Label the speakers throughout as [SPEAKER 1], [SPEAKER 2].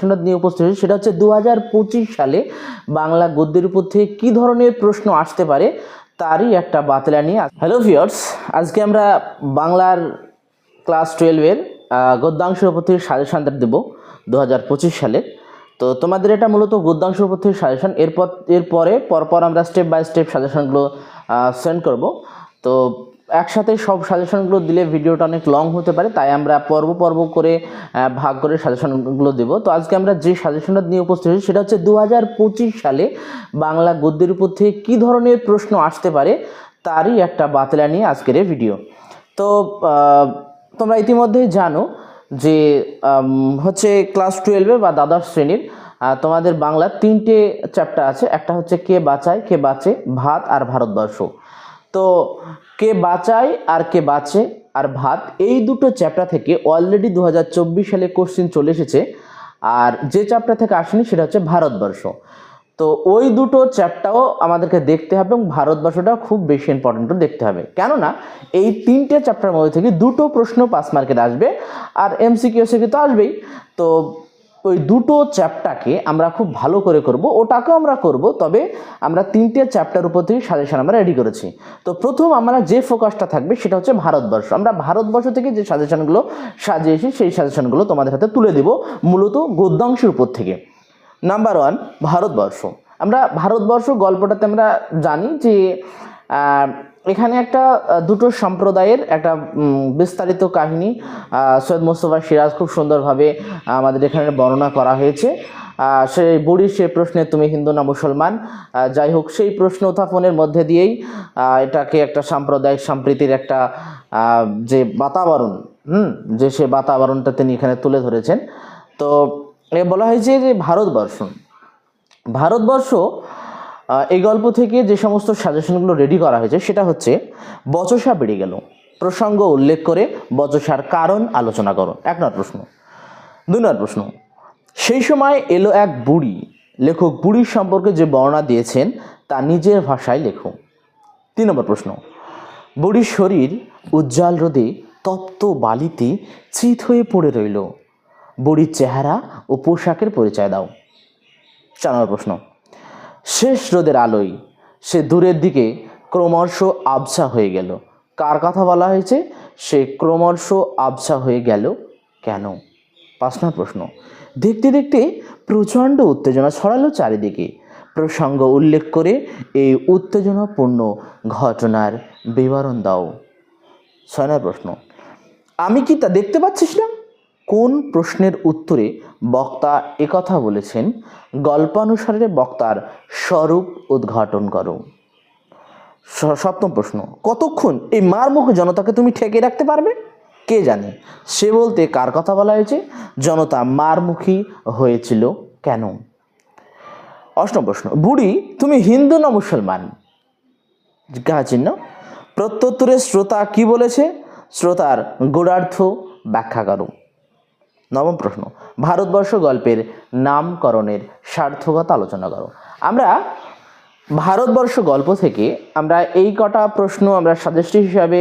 [SPEAKER 1] সনদ নিয়ে উপস্থিত হয়েছে। সেটা হচ্ছে দু হাজার পঁচিশ সালে বাংলা গদ্যের উপর থেকে কী ধরনের প্রশ্ন আসতে পারে তারই একটা বাতলা নিয়ে হ্যালো ভিওর্স আজকে আমরা বাংলার ক্লাস টুয়েলভের গদ্যাংশের উপর থেকে সাজেশানটা দেবো দু হাজার পঁচিশ সালে। তো তোমাদের এটা মূলত গদ্যাংশের উপর থেকে সাজেশন এরপর এরপরে পরপর আমরা স্টেপ বাই স্টেপ সাজেশনগুলো সেন্ড করব। তো একসাথে সব সাজেশনগুলো দিলে ভিডিওটা অনেক লং হতে পারে, তাই আমরা পর্ব পর্ব করে ভাগ করে সাজেশনগুলো দেবো। তো আজকে আমরা যে সাজেশনটা নিয়ে উপস্থিত হয়েছি, সেটা হচ্ছে দু হাজার পঁচিশ সালে বাংলা গদ্যের উপর থেকে কী ধরনের প্রশ্ন আসতে পারে, তারই একটা বাতলা নিয়ে আজকের এই ভিডিও তো তোমরা ইতিমধ্যেই জানো যে হচ্ছে ক্লাস টুয়েলভে বা দ্বাদশ শ্রেণির তোমাদের বাংলা তিনটে চ্যাপ্টার আছে। একটা হচ্ছে কে বাঁচায়, কে বাঁচে, ভাত আর ভারতবর্ষ। তো কে বাঁচায় আর কে বাঁচে? আর ভাত, এই দুটো চ্যাপ্টার থেকে অলরেডি দু হাজার চব্বিশ সালে কোশ্চিন চলে এসেছে। আর যে চ্যাপ্টার থেকে আসেনি সেটা হচ্ছে ভারতবর্ষ। তো ওই দুটো চ্যাপ্টারও আমাদেরকে দেখতে হবে এবং ভারতবর্ষটা খুব বেশি ইম্পর্টেন্ট দেখতে হবে। কেননা, এই তিনটে চ্যাপ্টার মধ্যে থেকে দুটো প্রশ্ন পাস মার্কেট আসবে, আর এমসিকিউ সিকিউ তো আসবেই। তো ওই দুটো চ্যাপ্টারকে আমরা খুব ভালো করে করব। ওটাকেও আমরা করব, তবে আমরা তিনটে চ্যাপ্টার উপর থেকে সাজেশন আমরা রেডি করেছি। তো প্রথম আমরা যে ফোকাসটা থাকবে সেটা হচ্ছে ভারতবর্ষ। আমরা ভারতবর্ষ থেকে যে সাজেশনগুলো সাজিয়েছি, সেই সাজেশনগুলো তোমাদের হাতে তুলে দেব মূলত গদ্যাংশের উপর থেকে। Number one Bharatvarsha. আমরা ভারতবর্ষ গল্পটাতে আমরা জানি যে এখানে একটা দুটো সম্প্রদায়ের একটা বিস্তারিত কাহিনী সৈয়দ মোস্তফা সিরাজ খুব সুন্দরভাবে আমাদের এখানে বর্ণনা করা হয়েছে। আহ, সেই বুড়ি সে প্রশ্নে তুমি হিন্দু না মুসলমান? যাই হোক সেই প্রশ্ন উত্থাপনের মধ্যে দিয়েই এটাকে একটা সাম্প্রদায়িক সম্প্রীতির একটা যে বাতাবরণ হুম যে সে বাতাবরণটা তিনি এখানে তুলে ধরেছেন। তো এ বলা হয়েছে যে ভারতবর্ষ ভারতবর্ষ এই গল্প থেকে যে সমস্ত সাজেশনগুলো রেডি করা হয়েছে, সেটা হচ্ছে, বচসা বেড়ে গেল। প্রসঙ্গ উল্লেখ করে বচসার কারণ আলোচনা করো। এক নম্বর প্রশ্ন। দুই নম্বর প্রশ্ন। সেই সময় এলো এক বুড়ি। লেখক বুড়ির সম্পর্কে যে বর্ণনা দিয়েছেন, তা নিজের ভাষায় লেখো। তিন নম্বর প্রশ্ন। বুড়ির শরীর উজ্জ্বল রোদে তপ্ত বালিতে চিত হয়ে পড়ে রইল। বুড়ির চেহারা ও পোশাকের পরিচয় দাও। চার নম্বর প্রশ্ন। শেষ রোদের আলোয় সে দূরের দিকে ক্রমশ আবছা হয়ে গেল। কার কথা বলা হয়েছে? সে ক্রমশ আবছা হয়ে গেল কেন? পাঁচ নম্বর প্রশ্ন। দেখতে দেখতে প্রচণ্ড উত্তেজনা ছড়ালো চারিদিকে। প্রসঙ্গ উল্লেখ করে এই উত্তেজনাপূর্ণ ঘটনার বিবরণ দাও। ছয় নম্বর প্রশ্ন, আমি কি তা দেখতে পাচ্ছিস না? কোন প্রশ্নের উত্তরে বক্তা একথা বলেছেন? গল্পানুসারে বক্তার স্বরূপ উদ্ঘাটন করো। সপ্তম প্রশ্ন, কতক্ষণ এই মার মুখে জনতাকে তুমি ঠেকে রাখতে পারবে? কে জানে? সে বলতে কার কথা বলা হয়েছে? জনতা মারমুখী হয়েছিল কেন? অষ্টম প্রশ্ন, বুড়ি, তুমি হিন্দু না মুসলমান? জিজ্ঞাসা চিহ্ন প্রত্যুত্তরে শ্রোতা কি বলেছে? শ্রোতার গূঢ়ার্থ ব্যাখ্যা করো। নবম প্রশ্ন, ভারতবর্ষ গল্পের নামকরণের সার্থকতা আলোচনা করো। আমরা ভারতবর্ষ গল্প থেকে আমরা এই কটা প্রশ্ন আমরা সাজেস্টি হিসাবে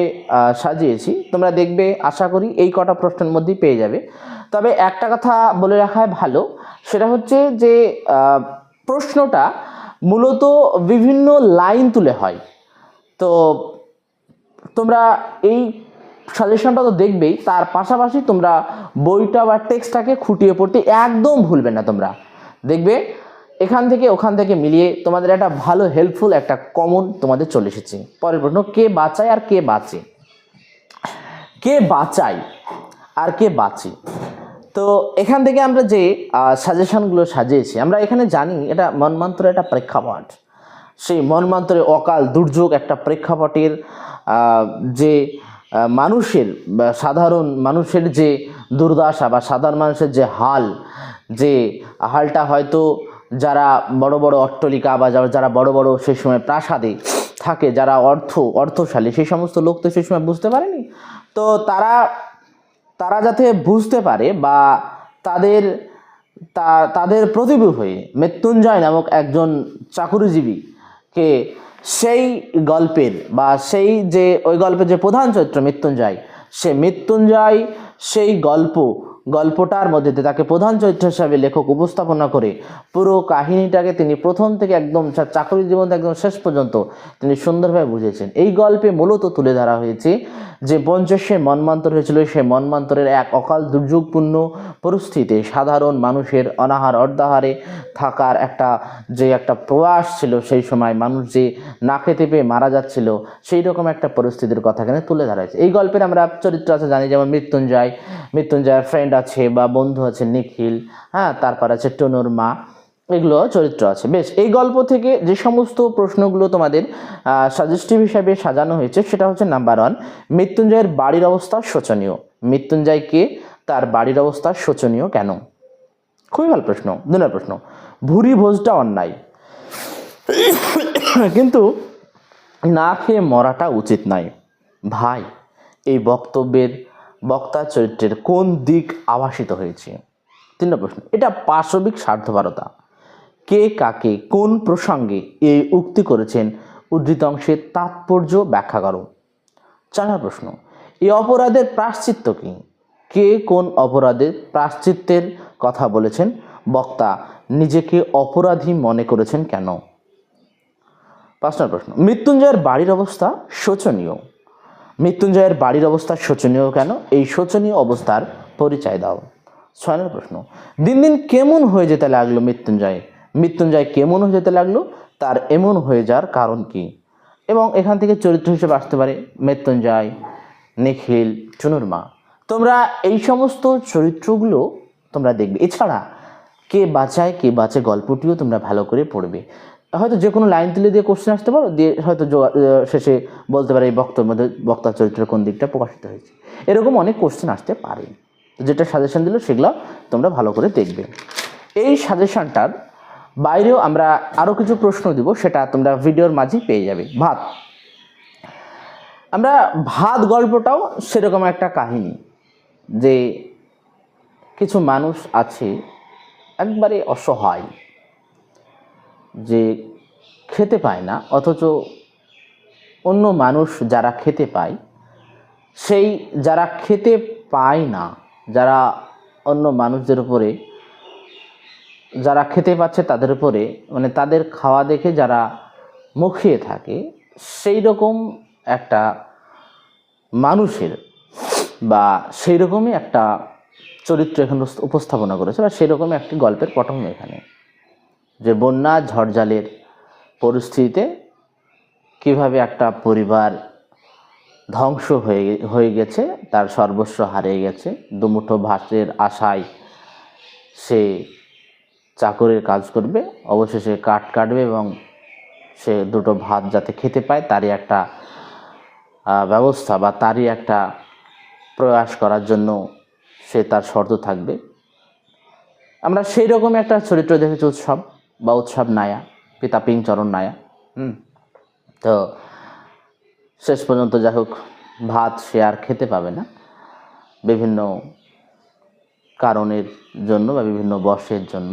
[SPEAKER 1] সাজিয়েছি। তোমরা দেখবে, আশা করি এই কটা প্রশ্নের মধ্যেই পেয়ে যাবে। তবে একটা কথা বলে রাখাই ভালো, সেটা হচ্ছে যে প্রশ্নটা মূলত বিভিন্ন লাইন তুলে হয়। তো তোমরা এই সাজেশনটা তো দেখবেই, তার পাশাপাশি তোমরা বইটা বা টেক্সটটাকে খুঁটিয়ে পড়তে একদম ভুলবে না তোমরা। দেখবে, এখান থেকে ওখান থেকে মিলিয়ে তোমাদের একটা ভালো হেল্পফুল একটা কমন তোমাদের চলে এসেছে। পরের প্রশ্ন, কে বাঁচায় আর কে বাঁচে? কে বাঁচায় আর কে বাঁচে? তো এখান থেকে আমরা যে সাজেশনগুলো সাজিয়েছি, আমরা এখানে জানি এটা মনমান্তর একটা প্রেক্ষাপট। সেই মনমান্তরে অকাল দুর্যোগ একটা প্রেক্ষাপটের যে মানুষের সাধারণ মানুষের যে দুর্দশা বা সাধারণ মানুষের যে হাল, যে হালটা হয়তো যারা বড় বড় অট্টলিকা বা যারা- বড় বড় সেই সময় প্রাসাদে থাকে, যারা অর্থ, অর্থশালী, সেই সমস্ত লোক তো সেই সময় বুঝতে পারেনি। তো তারা তারা যাতে বুঝতে পারে বা তাদের তাদের প্রতিভূ হয়ে মৃত্যুঞ্জয় নামক একজন চাকুরিজীবীকে সেই গল্পের বা সেই যে, ওই গল্পের যে প্রধান চরিত্র মৃত্যুঞ্জয়, সে মৃত্যুঞ্জয় সেই গল্প গল্পটার মধ্যে তাকে প্রধান চরিত্র হিসাবে লেখক উপস্থাপনা করে। পুরো কাহিনীটাকে তিনি প্রথম থেকে একদম চাকরি জীবন একদম শেষ পর্যন্ত তিনি সুন্দরভাবে বুঝেছেন। এই গল্পে মূলত তুলে ধরা হয়েছে যে পঞ্চাশে মন্মান্তর হয়েছিল। সেই মন্মান্তরের এক অকাল দুর্যোগপূর্ণ পরিস্থিতিতে সাধারণ মানুষের অনাহার অর্ধাহারে থাকার একটা যে একটা প্রয়াস ছিল, সেই সময় মানুষ যে না খেতে পেয়ে মারা যাচ্ছিল, সেই রকম একটা পরিস্থিতির কথা এখানে তুলে ধরা হয়েছে। এই গল্পের আমরা চরিত্র আছে জানি, যেমন মৃত্যুঞ্জয়। মৃত্যুঞ্জয়ের ফ্রেন্ড আছে বা বন্ধু আছে নিখিল হ্যাঁ তারপর আছে টনুর মা, এগুলো চরিত্র আছে। বেশ, এই গল্প থেকে যে সমস্ত প্রশ্নগুলো তোমাদের সাজেস্টিভ হিসাবে সাজানো হয়েছে, সেটা হচ্ছে নাম্বার ওয়ান মৃত্যুঞ্জয়ের বাড়ির অবস্থা শোচনীয়। মৃত্যুঞ্জয়কে তার বাড়ির অবস্থা শোচনীয় কেন? খুবই ভালো প্রশ্ন দু প্রশ্ন। ভুরি ভোজটা অন্যায়। কিন্তু না খেয়ে মরাটা উচিত নয়। ভাই, এই বক্তব্যের বক্তার চরিত্রের কোন দিক আভাসিত হয়েছে? তিন নম্বর প্রশ্ন। এটা পাশবিক স্বার্থপরতা। কে কাকে কোন প্রসঙ্গে এই উক্তি করেছেন? উদ্ধৃত অংশের তাৎপর্য ব্যাখ্যা করো। চার প্রশ্ন। এই অপরাধের প্রাশ্চিত্য কি? কে কোন অপরাধের প্রাশ্চিত্যের কথা বলেছেন? বক্তা, নিজেকে অপরাধী মনে করেছেন কেন? পাঁচ নম্বর প্রশ্ন। মৃত্যুঞ্জয়ের বাড়ির অবস্থা শোচনীয়। মৃত্যুঞ্জয়ের বাড়ির অবস্থা শোচনীয় কেন? এই শোচনীয় অবস্থার পরিচয় দাও। ছয় নম্বর প্রশ্ন, দিন দিন কেমন হয়ে যেতে লাগল মৃত্যুঞ্জয়? মৃত্যুঞ্জয় কেমন হয়ে যেতে লাগল? তার এমন হয়ে যাওয়ার কারণ কি? এবং এখান থেকে চরিত্র হিসেবে আসতে পারে মৃত্যুঞ্জয়, নিখিল, চুনুর মা। তোমরা এই সমস্ত চরিত্রগুলো তোমরা দেখবে। এছাড়া কে বাঁচায়, কে বাঁচে গল্পটিও তোমরা ভালো করে পড়বে। হয়তো যে কোনো লাইন তুলে দিয়ে কোশ্চেন আসতে পারো, দিয়ে হয়তো শেষে বলতে পারে এই বক্তব্যের মধ্যে বক্তার চরিত্রের কোন দিকটা প্রকাশিত হয়েছে। এরকম অনেক কোশ্চেন আসতে পারে। যেটা সাজেশন দিল, সেগুলো তোমরা ভালো করে দেখবে। এই সাজেশনটার বাইরেও আমরা আরও কিছু প্রশ্ন দিব, সেটা তোমরা ভিডিওর মাঝেই পেয়ে যাবে। ভাত। আমরা ভাত গল্পটাও সেরকম একটা কাহিনী যে কিছু মানুষ আছে একবারে অসহায়। যে খেতে পায় না, অথচ অন্য মানুষ যারা খেতে পায়, সেই যারা খেতে পায় না, যারা অন্য মানুষদের উপরে, যারা খেতে পাচ্ছে তাদের উপরে মানে তাদের খাওয়া দেখে যারা মুখিয়ে থাকে, সেই রকম একটা মানুষের বা সেই রকমই একটা চরিত্র এখানে উপস্থাপনা করেছে বা সেই রকমই একটি গল্পের পটভূমি এখানে। যে বন্যা ঝড়জালের পরিস্থিতিতে কীভাবে একটা পরিবার ধ্বংস হয়ে হয়ে গেছে, তার সর্বস্ব হারিয়ে গেছে, দুমুঠো ভাতের আশায় সে চাকরির কাজ করবে, অবশেষে কাঠ কাটবে এবং সে দুটো ভাত যাতে খেতে পায়, তারই একটা ব্যবস্থা বা তারই একটা প্রয়াস করার জন্য সে তার শর্ত থাকবে। আমরা সেই রকম একটা চরিত্র দেখেছি উৎসব বা উৎসব নায়া পিতা পিংচরণ নায়া হুম তো শেষ পর্যন্ত যাই হোক ভাত সে আর খেতে পাবে না বিভিন্ন কারণের জন্য বা বিভিন্ন বর্ষের জন্য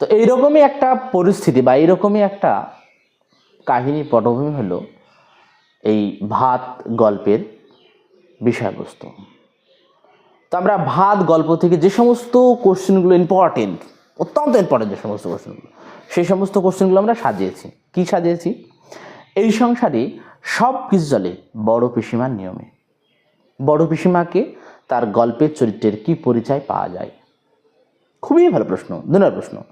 [SPEAKER 1] তো এইরকমই একটা পরিস্থিতি বা এইরকমই একটা কাহিনী পটভূমি হলো এই ভাত গল্পের বিষয়বস্তু তো আমরা ভাত গল্প থেকে যে সমস্ত কোশ্চেনগুলো ইম্পর্টেন্ট অত্যন্ত ইম্পর্টেন্ট যে সমস্ত কোশ্চেনগুলো সেই সমস্ত কোশ্চেনগুলো আমরা সাজিয়েছি। কি সাজিয়েছি? এই সংসারে সব কিছু চলে বড় পিসিমার নিয়মে। বড় পিসিমাকে তার গল্পের চরিত্রের কি পরিচয় পাওয়া যায়? খুবই ভালো প্রশ্ন দু প্রশ্ন।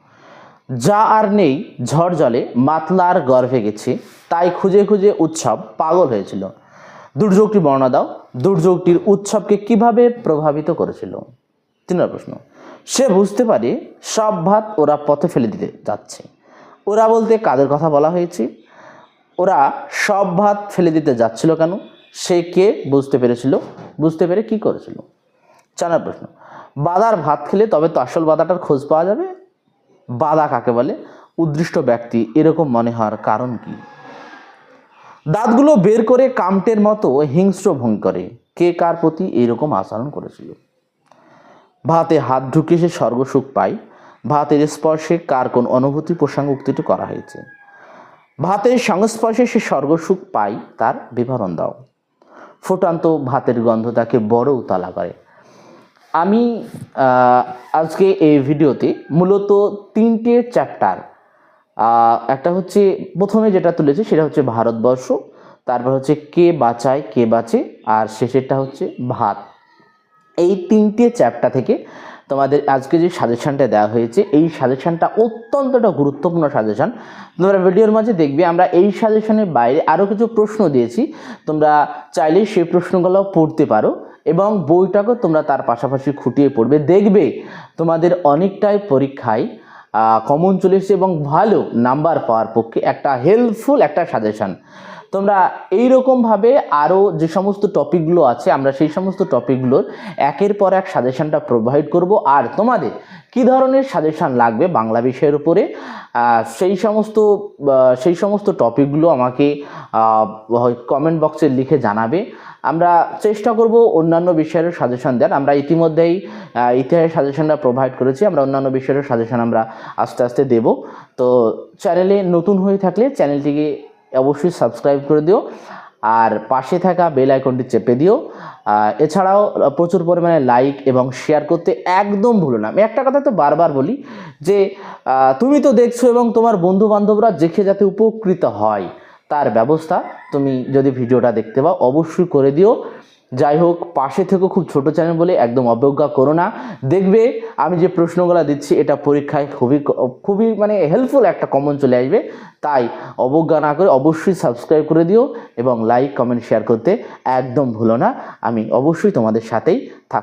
[SPEAKER 1] যা আর নেই, ঝড় জলে মাতলার গর্ভে গেছে, তাই খুঁজে খুঁজে উৎসব পাগল হয়েছিল। দুর্যোগটি বর্ণনা দাও, দুর্যোগটির উৎসবকে কীভাবে প্রভাবিত করেছিল? তিন প্রশ্ন। সে বুঝতে পারে সব ভাত ওরা পথে ফেলে দিতে যাচ্ছে। ওরা বলতে কাদের কথা বলা হয়েছে? ওরা সব ভাত ফেলে দিতে যাচ্ছিল কেন? সে কে বুঝতে পেরেছিল? বুঝতে পেরে কি করেছিল? চার নম্বর প্রশ্ন। বাদার ভাত খেলে তবে তো আসল বাদাটার খোঁজ পাওয়া যাবে? বাদা কাকে বলে? উদ্দৃষ্ট ব্যক্তি, এরকম মনে হওয়ার কারণ কি? দাঁতগুলো বের করে কামটের মতো হিংস্র ভঙ্গি করে। কে কার প্রতি এইরকম আচরণ করেছিল? ভাতে হাত ঢুকে সে স্বর্গসুখ পায়। ভাতের স্পর্শে কার কোন অনুভূতি প্রসঙ্গ উক্তিটি করা হয়েছে। ভাতের সংস্পর্শে সে স্বর্গসুখ পায়, তার বিবরণ দাও। ফুটান্ত ভাতের গন্ধ তাকে বড় উতলা করে। আমি আজকে এই ভিডিওতে মূলত তিনটে চ্যাপ্টার একটা হচ্ছে প্রথমে যেটা তুলেছি সেটা হচ্ছে ভারতবর্ষ, তারপর হচ্ছে কে বাঁচায়, কে বাঁচে, আর শেষেরটা হচ্ছে ভাত। এই তিনটে চ্যাপ্টার থেকে তোমাদের আজকে যে সাজেশানটা দেওয়া হয়েছে, এই সাজেশনটা অত্যন্তটা গুরুত্বপূর্ণ সাজেশান তোমরা ভিডিওর মাঝে দেখবে আমরা এই সাজেশনের বাইরে আরও কিছু প্রশ্ন দিয়েছি। তোমরা চাইলেই সেই প্রশ্নগুলো পড়তে পারো এবং বইটাকেও তোমরা তার পাশাপাশি খুঁটিয়ে পড়বে। দেখবে তোমাদের অনেকটাই পরীক্ষায় কমন চলে এসেছে এবং ভালো নাম্বার পাওয়ার পক্ষে একটা হেল্পফুল একটা সাজেশন তোমরা এই রকমভাবে আরও যে সমস্ত টপিকগুলো আছে, আমরা সেই সমস্ত টপিকগুলোর একের পর এক সাজেশনটা প্রোভাইড করব। আর তোমাদের কি ধরনের সাজেশন লাগবে বাংলা বিষয়ের উপরে? সেই সমস্ত সেই সমস্ত টপিকগুলো আমাকে কমেন্ট বক্সে লিখে জানাবে। আমরা চেষ্টা করব অন্যান্য বিষয়ের সাজেশন দেন আমরা ইতিমধ্যেই ইতিহাসের সাজেশনটা প্রোভাইড করেছি। আমরা অন্যান্য বিষয়ের সাজেশন আমরা আস্তে আস্তে দেব। তো চ্যানেলে নতুন হয়ে থাকলে চ্যানেলটিকে অবশ্যই সাবস্ক্রাইব করে দিও আর পাশে থাকা বেল আইকনটি চেপে দিও। এছাড়াও প্রচুর পরিমাণে লাইক এবং শেয়ার করতে একদম ভুলো না। আমি একটা কথা তো বারবার বলি যে তুমি তো দেখছ এবং তোমার বন্ধু বান্ধবরা দেখে যাতে উপকৃত হয়, তার ব্যবস্থা তুমি যদি ভিডিওটা দেখতে পাও, অবশ্যই করে দিও। যাই হোক পাশে থেকেও খুব ছোট চ্যানেল বলে একদম অবজ্ঞা করো না। দেখবে, আমি যে প্রশ্নগুলো দিচ্ছি, এটা পরীক্ষায় খুবই খুবই মানে হেল্পফুল একটা কমন চলে আসবে। তাই অবজ্ঞা না করে অবশ্যই সাবস্ক্রাইব করে দিও এবং লাইক কমেন্ট শেয়ার করতে একদম ভুলো না। আমি অবশ্যই তোমাদের সাথেই থাক